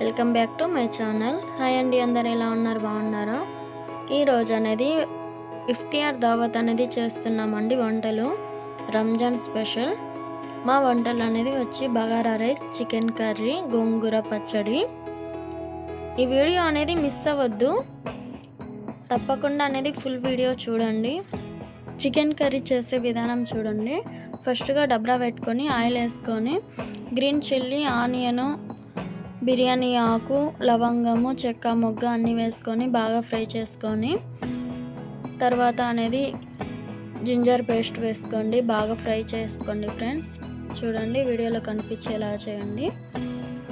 Welcome back to my channel. Hi అండి అందరు ఎలా ఉన్నారు? బాగున్నారా? ఈరోజు అనేది ఇఫ్తియార్ దావత్ అనేది చేస్తున్నామండి వంటలు. రంజాన్ స్పెషల్. మా వంటలు అనేది వచ్చి బగారా రైస్ చికెన్ కర్రీ గోంగూర పచ్చడి. ఈ వీడియో అనేది మిస్ అవ్వద్దు. తప్పకుండా అనేది ఫుల్ వీడియో చూడండి. చికెన్ కర్రీ చేసే విధానం చూడండి. ఫస్ట్గా డబ్రా పెట్టుకొని ఆయిల్ వేసుకొని గ్రీన్ చిల్లీ ఆనియను బిర్యానీ ఆకు లవంగము చెక్క మొగ్గ అన్నీ వేసుకొని బాగా ఫ్రై చేసుకొని తర్వాత అనేది జింజర్ పేస్ట్ వేసుకోండి. బాగా ఫ్రై చేసుకోండి ఫ్రెండ్స్. చూడండి వీడియోలో కనిపించేలా చేయండి.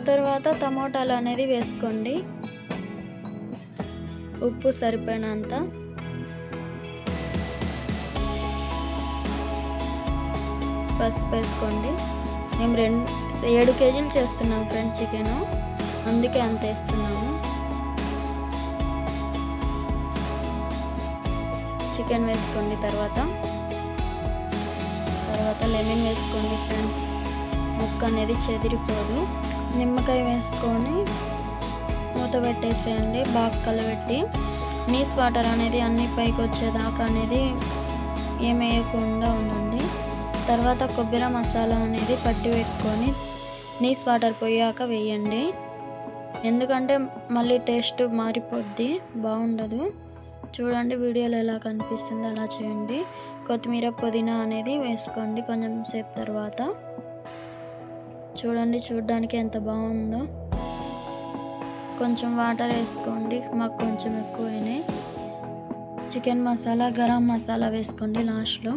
తర్వాత టమోటాలు అనేది వేసుకోండి. ఉప్పు సరిపోయినంత. పసుపు వేసుకోండి. మేము రెండు ఏడు కేజీలు చేస్తున్నాం ఫ్రెండ్ చికెను. అందుకే అంత వేస్తున్నాము. చికెన్ వేసుకోండి తర్వాత. తర్వాత లెమన్ వేసుకోండి ఫ్రెండ్స్. ముక్క అనేది చెదిరిపోదు. నిమ్మకాయ వేసుకొని మూత పెట్టేసేయండి బాగా కలబెట్టి. నీస్ వాటర్ అనేది అన్ని పైకి వచ్చేదాకా అనేది ఏమేయకుండా ఉండండి తర్వాత కొబ్బరి మసాలా అనేది పట్టి పెట్టుకొని నీస్ వాటర్ పోయాక వేయండి. ఎందుకంటే మళ్ళీ టేస్ట్ మారిపోద్ది బాగుండదు. చూడండి వీడియోలో ఎలా కనిపిస్తుంది అలా చేయండి. కొత్తిమీర పుదీనా అనేది వేసుకోండి కొంచెం సేపు తర్వాత. చూడండి చూడడానికి ఎంత బాగుందో. కొంచెం వాటర్ వేసుకోండి మాకు కొంచెం ఎక్కువైనాయి. చికెన్ మసాలా గరం మసాలా వేసుకోండి లాస్ట్లో.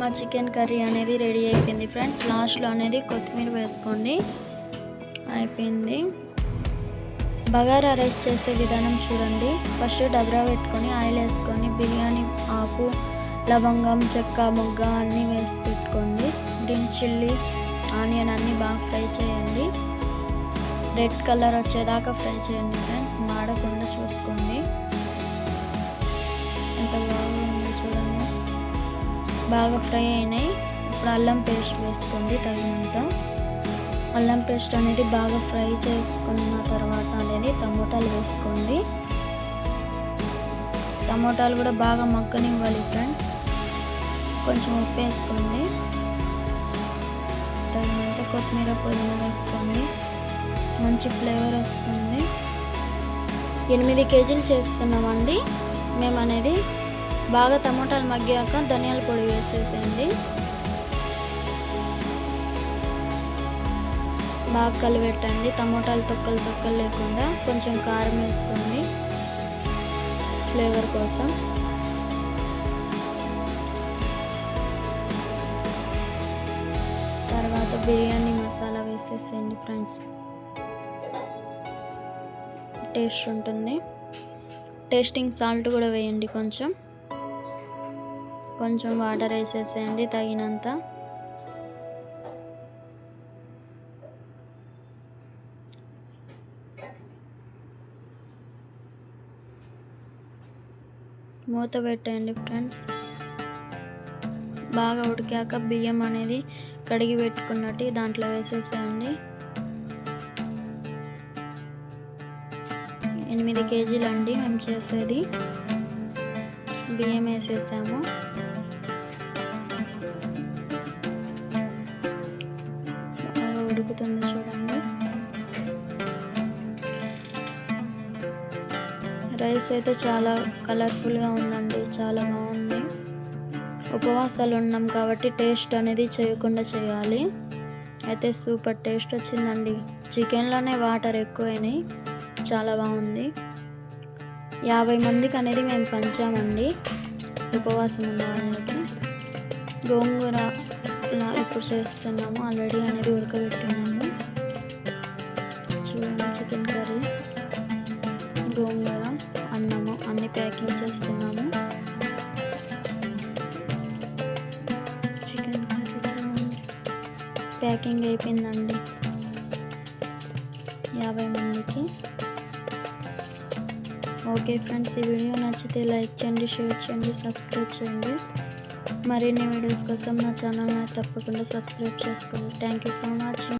మా చికెన్ కర్రీ అనేది రెడీ అయిపోయింది ఫ్రెండ్స్. లాస్ట్లో అనేది కొత్తిమీర వేసుకోండి. అయిపోయింది. బగారా రైస్ చేసే విధానం చూడండి. ఫస్ట్ డబ్రా పెట్టుకొని ఆయిల్ వేసుకొని బిర్యానీ ఆకు లవంగం చెక్క ముగ్గ అన్నీ వేసి పెట్టుకోండి. గ్రీన్ చిల్లీ ఆనియన్ అన్నీ బాగా ఫ్రై చేయండి. రెడ్ కలర్ వచ్చేదాకా ఫ్రై చేయండి ఫ్రెండ్స్. మాడకుండా చూసుకోండి. బాగా ఫ్రై అయినాయి. ఇప్పుడు అల్లం పేస్ట్ వేసుకోండి తగినంత. అల్లం పేస్ట్ అనేది బాగా ఫ్రై చేసుకున్న తర్వాత అనేది టమోటాలు వేసుకోండి. టమోటాలు కూడా బాగా మగ్గనివ్వాలి ఫ్రెండ్స్. కొంచెం ఉప్పు వేసుకోండి. తర్వాత కొత్తిమీర పుదీనా వేసుకోండి. మంచి ఫ్లేవర్ వస్తుంది. ఎనిమిది కేజీలు చేస్తున్నామండి. మేము అనేది బాగా టమోటాలు మగ్గాక ధనియాల పొడి వేసేసేయండి. బాగా కలిపెట్టండి టమోటాలు తొక్కలు తొక్కలు లేకుండా కొంచెం కారం వేసుకోండి ఫ్లేవర్ కోసం. తర్వాత బిర్యానీ మసాలా వేసేసేయండి ఫ్రెండ్స్. టేస్ట్ ఉంటుంది. టేస్టింగ్ సాల్ట్ కూడా వేయండి కొంచెం. కొంచెం వాటర్ వేసేసేయండి తగినంత. మూత పెట్టేయండి ఫ్రెండ్స్. బాగా ఉడికాక బియ్యం అనేది కడిగి పెట్టుకున్నట్టు దాంట్లో వేసేసేయండి. ఎనిమిది కేజీలు అండి మేము చేసేది. బియ్యం వేసేసాము. ఉడుకుతుంది చూడండి. రైస్ అయితే చాలా కలర్ఫుల్గా ఉందండి చాలా బాగుంది. ఉపవాసాలు ఉన్నాం కాబట్టి టేస్ట్ అనేది చేయకుండా చేయాలి. అయితే సూపర్ టేస్ట్ వచ్చిందండి. చికెన్లోనే వాటర్ ఎక్కువైనాయి చాలా బాగుంది. యాభై మందికి అనేది మేము పంచామండి ఉపవాసం ఉన్న వాళ్ళకి. గోంగూర ఇప్పుడు చేస్తున్నాము. ఆల్రెడీ అనేది ఉడకబెట్టినాము చూడండి చికెన్ కర్రీ. గోంగూర అన్నము అన్ని ప్యాకింగ్ చేస్తున్నాము. చికెన్ కర్రీ చూడండి. ప్యాకింగ్ అయిపోయిందండి. యాభై మందికి. ఓకే ఫ్రెండ్స్ ఈ వీడియో నచ్చితే లైక్ చేయండి షేర్ చేయండి సబ్స్క్రైబ్ చేయండి. మరిన్ని వీడియోస్ కోసం నా ఛానల్ని తప్పకుండా సబ్స్క్రైబ్ చేసుకోండి. Thank you for watching